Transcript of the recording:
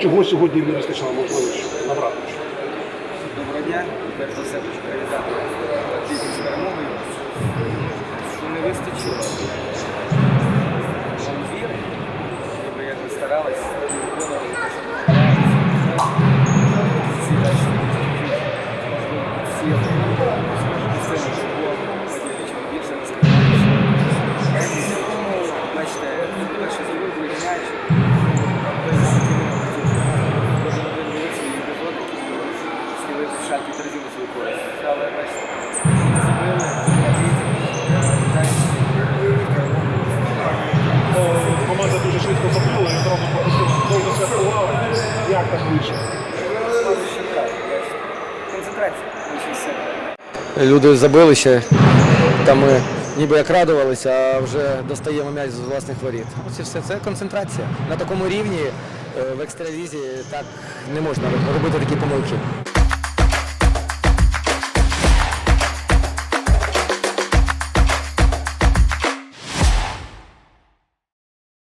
чого сьогодні не вистачало, можливо набрати? Доброго дня. Перш за все хочу привітати тільки з перемогою. Що не вистачило. Віри, ви як ви старались, Схилив свою користь. Але Команда дуже швидко забила і одразу пропустила. Довго святкували. Як так вийшло? Концентрація. Люди забили ще, там ми ніби як радувалися, а вже достаємо м'яч з власних воріт. Ось все. Це концентрація. На такому рівні е, в екстралізі так не можна робити такі помилки.